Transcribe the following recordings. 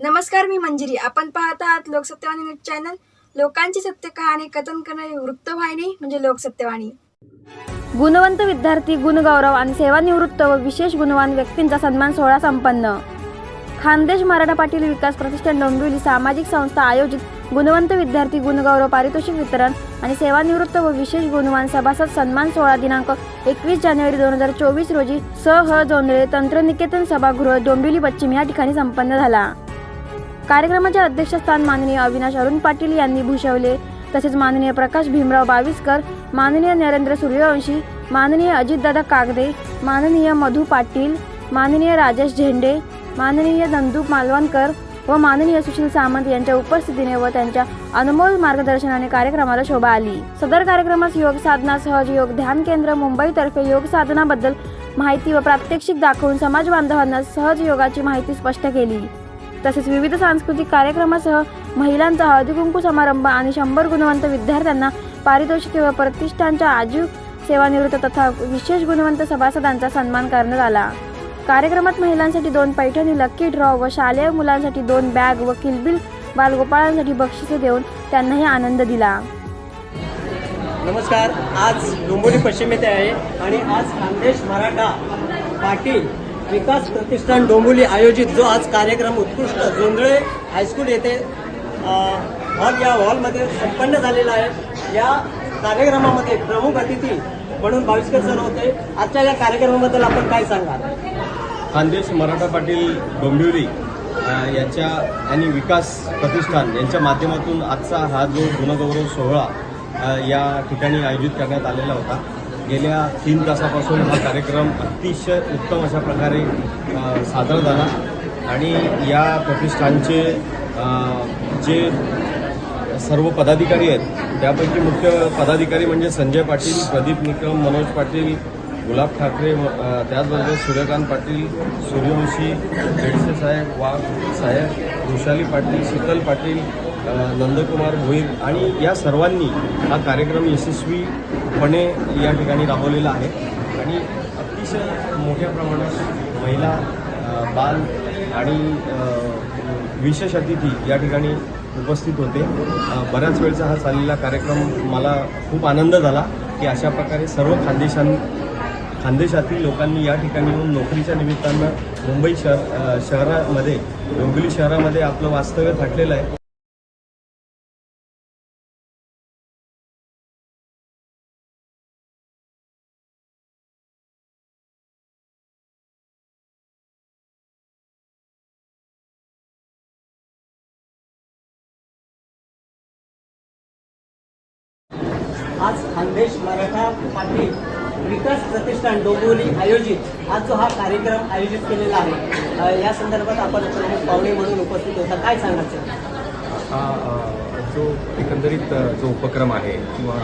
नमस्कार मी मंजिरी. आपण पाहत आहात लोकसत्यवाणी न्यूज चॅनल. लोकांची सत्य कहाणी कथन करणारी वृत्तवाहिनी म्हणजे लोकसत्यवाणी गुणवंत विद्यार्थी गुणगौरव आणि सेवानिवृत्त व विशेष गुणवान व्यक्तींचा सन्मान सोहळा संपन्न. खानदेश मराठा पाटील विकास प्रतिष्ठान डोंबिवली सामाजिक संस्था आयोजित गुणवंत विद्यार्थी गुणगौरव पारितोषिक वितरण आणि सेवानिवृत्त व विशेष गुणवान सभासद सन्मान सोहळा दिनांक एकवीस जानेवारी दोन हजार चोवीस रोजी स ह जोंधळे तंत्रनिकेतन सभागृह डोंबिवली पश्चिम या ठिकाणी संपन्न झाला. कार्यक्रमाचे अध्यक्षस्थान माननीय अविनाश अरुण पाटील यांनी भूषवले. तसेच माननीय प्रकाश भीमराव बाविस्कर माननीय नरेंद्र सूर्यवंशी माननीय अजितदादा कागदे माननीय मधू पाटील माननीय राजेश झेंडे माननीय नंदू मालवणकर व माननीय सुशील सामंत यांच्या उपस्थितीने व त्यांच्या अनमोल मार्गदर्शनाने कार्यक्रमाला शोभा आली. सदर कार्यक्रमास योग साधना सहज योग ध्यान केंद्र मुंबईतर्फे योग साधनाबद्दल माहिती व प्रात्यक्षिक दाखवून समाज बांधवांना सहज योगाची माहिती स्पष्ट केली. तसेच विविध सांस्कृतिक कार्यक्रमासह महिलांचा हळदीकुंकू समारंभ आणि शंभर गुणवंत विद्यार्थ्यांना पारितोषिके व प्रतिष्ठानच्या आजीव सेवानिवृत्त तथा विशेष गुणवंत सभासदांचा सन्मान करण्यात आला. कार्यक्रमात महिलांसाठी दोन पैठणी लक्की ड्रॉ व शालेय मुलांसाठी दोन बॅग व किलबिल बालगोपाळांसाठी बक्षिसे देऊन त्यांनाही आनंद दिला. नमस्कार. आज डोंबिवली पश्चिम येथे आहे आणि आज खानदेश मराठा पाटील विकास प्रतिष्ठान डोंबिवली आयोजित जो आज कार्यक्रम उत्कृष्ट जोंधळे हायस्कूल येथे हॉल या हॉलमध्ये संपन्न झालेला आहे. या कार्यक्रमामध्ये प्रमुख अतिथी म्हणून बाविस्कर सर होते. आजच्या या कार्यक्रमाबद्दल आपण काय सांगाल? खानदेश मराठा पाटील डोंबिवली यांच्या आणि विकास प्रतिष्ठान यांच्या माध्यमातून आजचा हा जो गुणगौरव सोहळा या ठिकाणी आयोजित करण्यात आलेला होता. गेल्या तीन तासापासून हा कार्यक्रम अतिशय उत्तम अशा प्रकारे सादर झाला. आणि या प्रतिष्ठानचे जे सर्व पदाधिकारी आहेत त्यापैकी मुख्य पदाधिकारी म्हणजे संजय पाटील प्रदीप निकम मनोज पाटील गुलाब ठाकरे त्याचबरोबर सूर्यकांत पाटील सूर्यवंशी बेडसे साहेब वाघ साहेब वृषाली पाटील शीतल पाटील नंदकुमार भोईर आणि या सर्वांनी हा कार्यक्रम यशस्वीपणे या ठिकाणी राबवलेला आहे. आणि अतिशय मोठ्या प्रमाणात महिला बाल आणि विशेष अतिथी या ठिकाणी उपस्थित होते. बऱ्याच वेळचा हा चाललेला कार्यक्रम मला खूप आनंद झाला की अशा प्रकारे सर्व खानदेशां खानदेशातील लोकांनी या ठिकाणी येऊन नोकरीच्या निमित्तानं मुंबई शहर शहरामध्ये डोंबिवली शहरामध्ये आपलं वास्तव्य थाटलेलं आहे. आज खानदेश मराठा पाटील विकास प्रतिष्ठान डोंबिवली आयोजित आज जो हा कार्यक्रम आयोजित केलेला आहे या संदर्भात आपण प्रमुख पाहुणे म्हणून उपस्थित होता. काय सांगायचं हा जो एकंदरीत जो उपक्रम आहे किंवा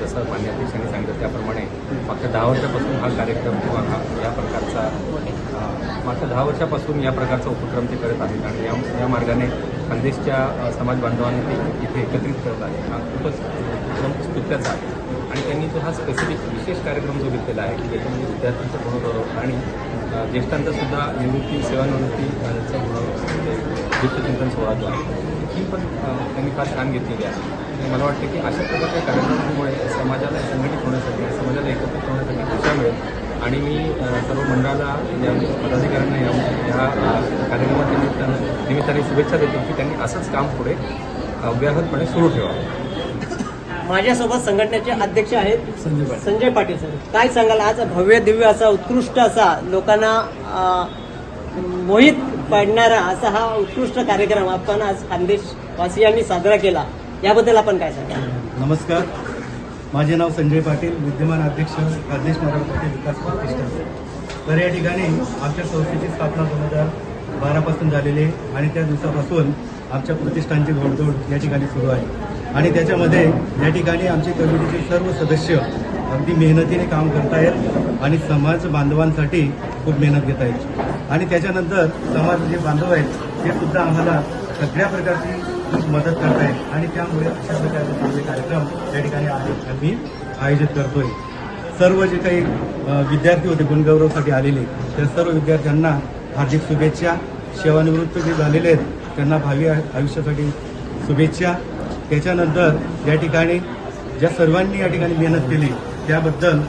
जसं मान्य अध्यक्षांनी सांगितलं त्याप्रमाणे मागच्या दहा वर्षापासून हा कार्यक्रम किंवा हा या प्रकारचा मागच्या दहा वर्षापासून या प्रकारचा उपक्रम ते करत आहेत आणि या या मार्गाने खानदेशच्या समाज बांधवांनी ते इथे एकत्रित करत आहे. हा खूपच उपक्रम स्तुत्याचा आहे. आणि त्यांनी जो हा स्पेसिफिक विशेष कार्यक्रम जो घेतलेला आहे की ज्याच्यामध्ये विद्यार्थ्यांचा गुणगौरव आणि ज्येष्ठांचासुद्धा ज्येष्ठांचा सुद्धा निवृत्ती सेवानिवृत्ती अ, चा म्हणजे चिंतन सोहळा जो आहे ही पण त्यांनी फार छान घेतलेली आहे. आणि मला वाटतं की अशा प्रकारच्या कार्यक्रमांमुळे समाजाला संघटित होण्यासाठी समाजाला एकत्रित होण्यासाठी दिशा मिळेल. आणि मी सर्व मंडळाला या पदाधिकाऱ्यांना या या अ, कार्यक्रमाच्या निमित्तानं निमित्ताने शुभेच्छा देतो की त्यांनी असंच काम पुढे अव्याहतपणे सुरू ठेवावं. माझ्यासोबत संघटनेचे अध्यक्ष आहेत संजय पाटील. सर. काय सांगाल? आज भव्य दिव्य असा उत्कृष्ट असा लोकांना मोहित पाडणारा असा हा उत्कृष्ट कार्यक्रम आपण आज खानदेश वासियांनी साजरा केला. याबद्दल आपण काय सांगाल? नमस्कार. माझे नाव संजय पाटील विद्यमान अध्यक्ष राजेश महाराज पाटील विकास प्रतिष्ठान. तर या ठिकाणी आमच्या संस्थेची स्थापना दोन हजार बारापासून झालेली आहे आणि त्या दिवसापासून आमच्या प्रतिष्ठानची घोडदौड या ठिकाणी सुरू आहे. आणि त्याच्यामध्ये या ठिकाणी आमचे कमिटीचे सर्व सदस्य अगदी मेहनतीने काम करतायत आणि समाज बांधवांसाठी खूप मेहनत घेत आहेत आणि त्याच्यानंतर समाज जे बांधव आहेत ते सुद्धा आम्हाला सगळ्या प्रकारची मदत करताय. आणि त्यामुळे अशा प्रकारचे चांगले कार्यक्रम त्या ठिकाणी आम्ही आयोजित करतोय. सर्व जे काही विद्यार्थी होते गुणगौरवसाठी आलेले त्या सर्व विद्यार्थ्यांना हार्दिक शुभेच्छा. सेवानिवृत्त जे झालेले आहेत त्यांना भावी आयुष्यासाठी शुभेच्छा. त्याच्यानंतर या ठिकाणी ज्या सर्वांनी या ठिकाणी मेहनत केली त्याबद्दल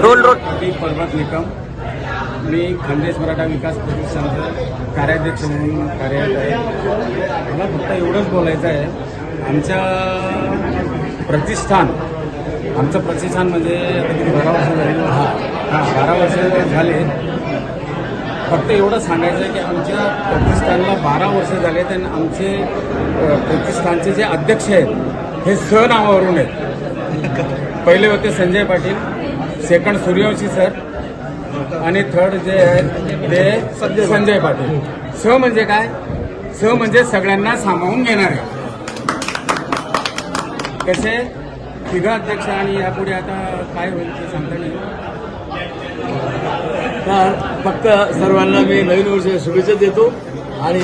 रोल रोल. मी पर्वत निकम. मी खानदेश मराठा विकास प्रतिष्ठानचं कार्याध्यक्ष म्हणून कार्यरत आहे. मला फक्त एवढंच बोलायचं आहे. आमच्या प्रतिष्ठान आमचं प्रतिष्ठान म्हणजे बारा वर्ष झालेलं हां हां बारा वर्ष झाले. फक्त एवढं सांगायचं आहे की आमच्या प्रतिष्ठानला बारा वर्ष झाले आणि आमचे प्रतिष्ठानचे जे अध्यक्ष आहेत हे सहनामावरून आहेत. पहिले होते संजय पाटील सेकंड सूर्यवंशी सर आणि थर्ड जे आहेत ते संजय पाटील. स म्हणजे काय? स म्हणजे सगळ्यांना सामावून आहे कसे? तिघा अध्यक्ष आणि यापुढे आता काय होईल ते सांगता नाही तर फक्त सर्वांना मी नवीन वर्ष शुभेच्छा देतो आणि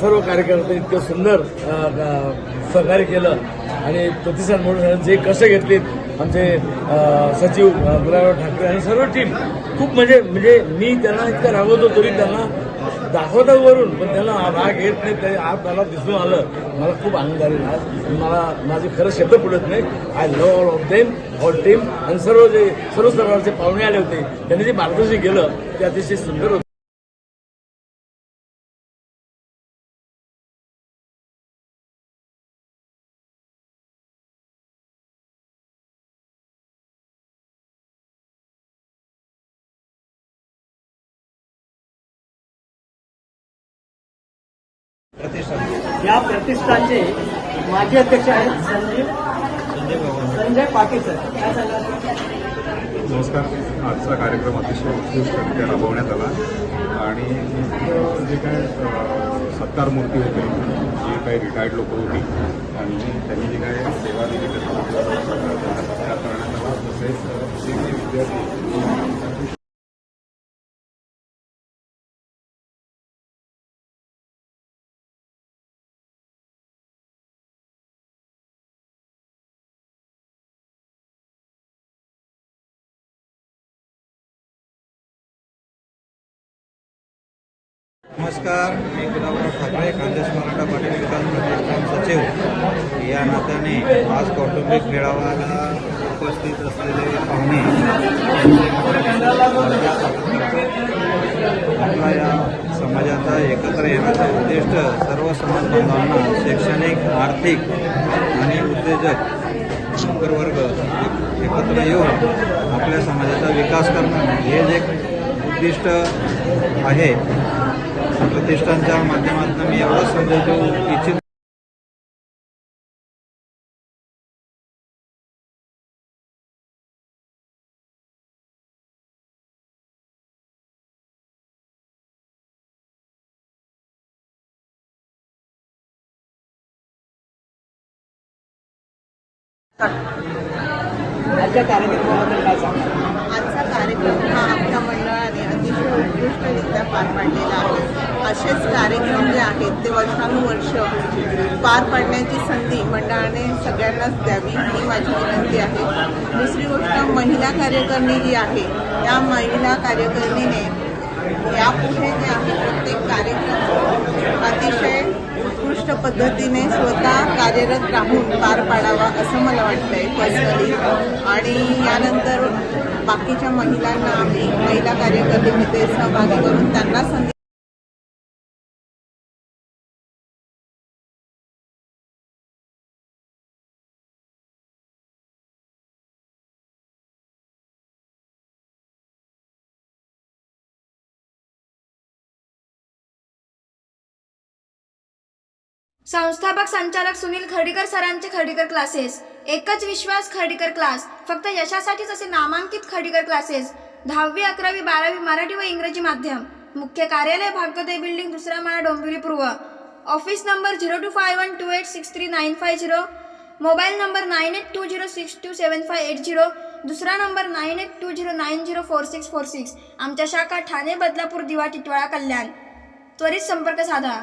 सर्व कार्यकर्ते इतकं सुंदर सहकार्य केलं आणि प्रतिसाद म्हणून जे कष्ट घेतलेत म्हणजे, आमचे सचिव गुलाबराव ठाकरे आणि सर्व टीम खूप म्हणजे म्हणजे मी त्यांना इतकं रागवतो तरी त्यांना दाखवतात वरून पण त्यांना राग येत नाही ते आज मला दिसून आलं. मला खूप आनंद झालेला आज. मला माझे खरं शब्द पडत नाही I love all of them all team आणि सर्व जे सर्व स्तरावरचे पाहुणे आले होते. त्यांनी जे मार्गदर्शन केलं ते अतिशय सुंदर होतं. या प्रतिष्ठानचे माजी अध्यक्ष आहेत संजीव संजय पाटील सर. काय सांगाल? नमस्कार. आजचा कार्यक्रम अतिशय उत्कृष्टरित्या राबवण्यात आला. आणि जे काय सत्कार मूर्ती होते जी काही रिटायर्ड लोक होती आणि त्यांनी जी काय सेवा दिली त्यांना त्यांचा सत्कार करण्यात आला. तसेच जे काही विद्यार्थी नमस्कार. मी गुलाबराव ठाकरे खानदेश मराठा पाटील विकास प्रतिष्ठान सचिव. या नात्याने आज कौटुंबिक मेळाव्याला उपस्थित असलेले पाहुणे आपला या समाजाचा एकत्र येण्याचा उद्दिष्ट सर्व समाज बांधवांना शैक्षणिक आर्थिक आणि उद्योजक नोकरवर्ग एकत्र येऊन आपल्या समाजाचा विकास करणं हे जे उद्दिष्ट आहे. प्रतिष्ठानच्या माध्यमातून मी एवढं संदेश इच्छित. आजच्या कार्यक्रमाबद्दल काय सांगा आजचा कार्यक्रम हा उत्कृष्टरित्या पार पाडलेला आहे असेच कार्यक्रम जे आहेत ते वर्षानुवर्ष पार पाडण्याची संधी मंडळाने सगळ्यांनाच द्यावी ही माझी विनंती आहे. दुसरी गोष्ट महिला कार्यकर्णी जी आहे त्या महिला कार्यकर्णीने यापुढे जे आहे प्रत्येक कार्यक्रम अतिशय उत्कृष्ट पद्धतीने स्वतः कार्यरत राहून पार पाडावा असं मला वाटतंय पर्सनली आणि यानंतर बाकीच्या महिलांना आम्ही महिला कार्यकर्तेमध्ये सहभागी करून त्यांना संधी संस्थापक संचालक सुनील खडीकर सरांचे खडीकर क्लासेस. एकच विश्वास खर्डीकर क्लास. फक्त यशासाठीच असे नामांकित खर्डीकर क्लासेस दहावी अकरावी बारावी मराठी व इंग्रजी माध्यम. मुख्य कार्यालय भाग्योदय बिल्डिंग दुसरा माळा डोंबिवली पूर्व. Office number zero two five one two eight six three nine five zero. Mobile number nine eight two zero six two seven five eight zero. दुसरा number nine eight two zero nine zero four six four six. आमच्या शाखा ठाणे बदलापूर दिवा टिटवाळा कल्याण. त्वरित संपर्क साधा.